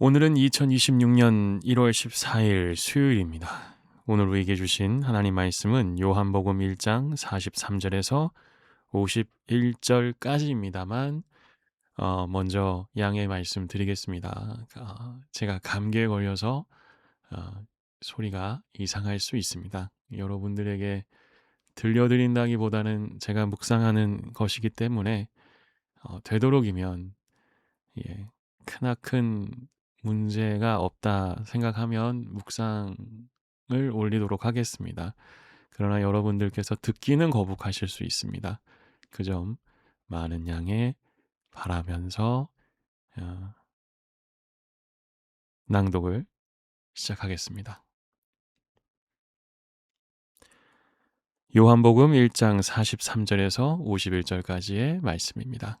오늘은 2026년 1월 14일 수요일입니다. 오늘 우리에게 주신 하나님 말씀은 요한복음 1장 43절에서 51절까지입니다만 어, 먼저 양해 말씀 드리겠습니다. 어, 제가 감기에 걸려서 어, 소리가 이상할 수 있습니다. 여러분들에게 들려드린다기보다는 제가 묵상하는 것이기 때문에 어, 되도록이면 예, 크나큰 문제가 없다 생각하면 묵상을 올리도록 하겠습니다. 그러나 여러분들께서 듣기는 거북하실 수 있습니다. 그 점 많은 양해 바라면서 어, 낭독을 시작하겠습니다. 요한복음 1장 43절에서 51절까지의 말씀입니다.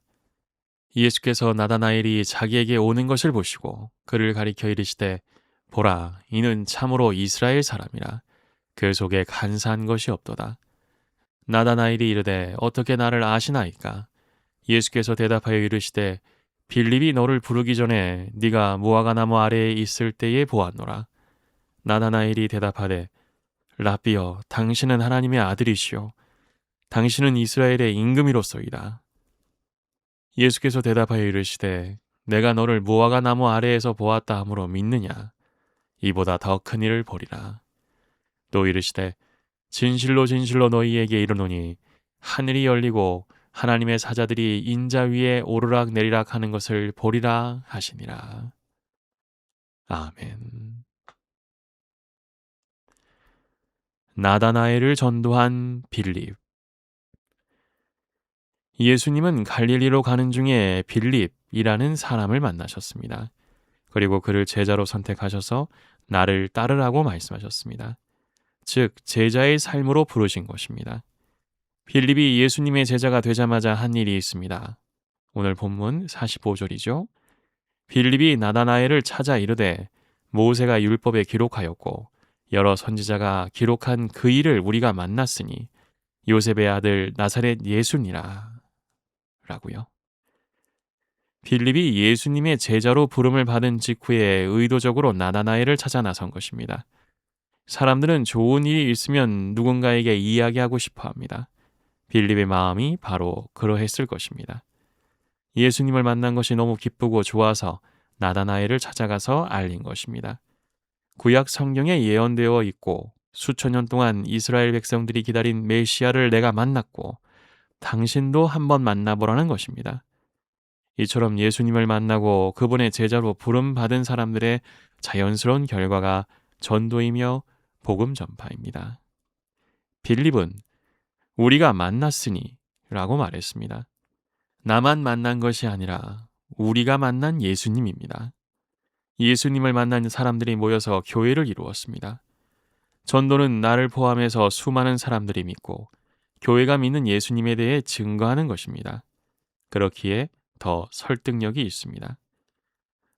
예수께서 나다나엘이 자기에게 오는 것을 보시고 그를 가리켜 이르시되 보라 이는 참으로 이스라엘 사람이라. 그 속에 간사한 것이 없도다. 나다나엘이 이르되 어떻게 나를 아시나이까? 예수께서 대답하여 이르시되 빌립이 너를 부르기 전에 네가 무화과 나무 아래에 있을 때에 보았노라. 나다나엘이 대답하되 라비여 당신은 하나님의 아들이시요 당신은 이스라엘의 임금이로소이다 예수께서 대답하여 이르시되 내가 너를 무화과 나무 아래에서 보았다 함으로 믿느냐? 이보다 더 큰 일을 보리라. 또 이르시되 진실로 진실로 너희에게 이르노니 하늘이 열리고 하나님의 사자들이 인자 위에 오르락 내리락 하는 것을 보리라 하시니라. 아멘. 나다나엘을 전도한 빌립 예수님은 갈릴리로 가는 중에 빌립이라는 사람을 만나셨습니다. 그리고 그를 제자로 선택하셔서 나를 따르라고 말씀하셨습니다. 즉, 제자의 삶으로 부르신 것입니다. 빌립이 예수님의 제자가 되자마자 한 일이 있습니다. 오늘 본문 45절이죠. 빌립이 나다나엘을 찾아 이르되 모세가 율법에 기록하였고 여러 선지자가 기록한 그 일을 우리가 만났으니 요셉의 아들 나사렛 예수니라. 라고요. 빌립이 예수님의 제자로 부름을 받은 직후에 의도적으로 나다나엘을 찾아 나선 것입니다. 사람들은 좋은 일이 있으면 누군가에게 이야기하고 싶어 합니다. 빌립의 마음이 바로 그러했을 것입니다. 예수님을 만난 것이 너무 기쁘고 좋아서 나다나엘을 찾아가서 알린 것입니다. 구약 성경에 예언되어 있고 수천 년 동안 이스라엘 백성들이 기다린 메시아를 내가 만났고 당신도 한번 만나보라는 것입니다. 이처럼 예수님을 만나고 그분의 제자로 부름 받은 사람들의 자연스러운 결과가 전도이며 복음 전파입니다. 빌립은 우리가 만났으니 라고 말했습니다. 나만 만난 것이 아니라 우리가 만난 예수님입니다. 예수님을 만난 사람들이 모여서 교회를 이루었습니다. 전도는 나를 포함해서 수많은 사람들이 믿고 교회가 믿는 예수님에 대해 증거하는 것입니다. 그렇기에 더 설득력이 있습니다.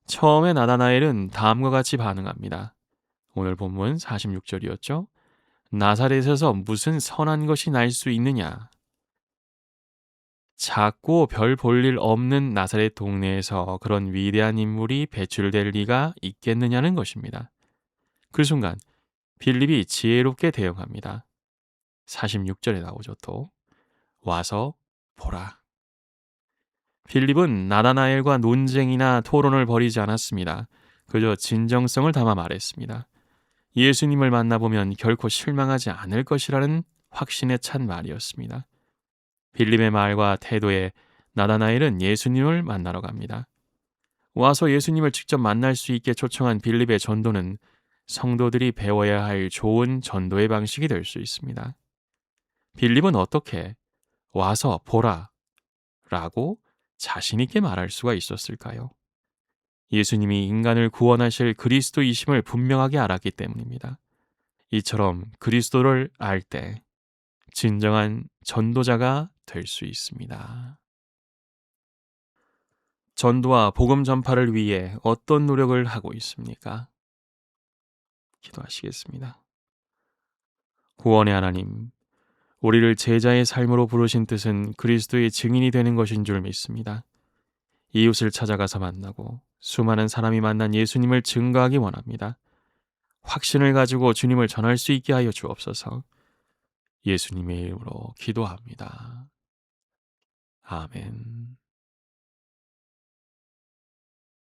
처음에 나다나엘은 다음과 같이 반응합니다. 오늘 본문 46절이었죠. 나사렛에서 무슨 선한 것이 날 수 있느냐? 작고 별 볼 일 없는 나사렛 동네에서 그런 위대한 인물이 배출될 리가 있겠느냐는 것입니다. 그 순간 빌립이 지혜롭게 대응합니다. 46절에 나오죠 또. 와서 보라. 필립은 나다나엘과 논쟁이나 토론을 벌이지 않았습니다. 그저 진정성을 담아 말했습니다. 예수님을 만나보면 결코 실망하지 않을 것이라는 확신에 찬 말이었습니다. 빌립의 말과 태도에 나다나엘은 예수님을 만나러 갑니다. 와서 예수님을 직접 만날 수 있게 초청한 빌립의 전도는 성도들이 배워야 할 좋은 전도의 방식이 될 수 있습니다. 빌립은 어떻게 와서 보라 라고 자신있게 말할 수가 있었을까요? 예수님이 인간을 구원하실 그리스도이심을 분명하게 알았기 때문입니다. 이처럼 그리스도를 알 때 진정한 전도자가 될 수 있습니다. 전도와 복음 전파를 위해 어떤 노력을 하고 있습니까? 기도하시겠습니다. 구원의 하나님, 우리를 제자의 삶으로 부르신 뜻은 그리스도의 증인이 되는 것인 줄 믿습니다. 이웃을 찾아가서 만나고 수많은 사람이 만난 예수님을 증거하기 원합니다. 확신을 가지고 주님을 전할 수 있게 하여 주옵소서. 예수님의 이름으로 기도합니다. 아멘.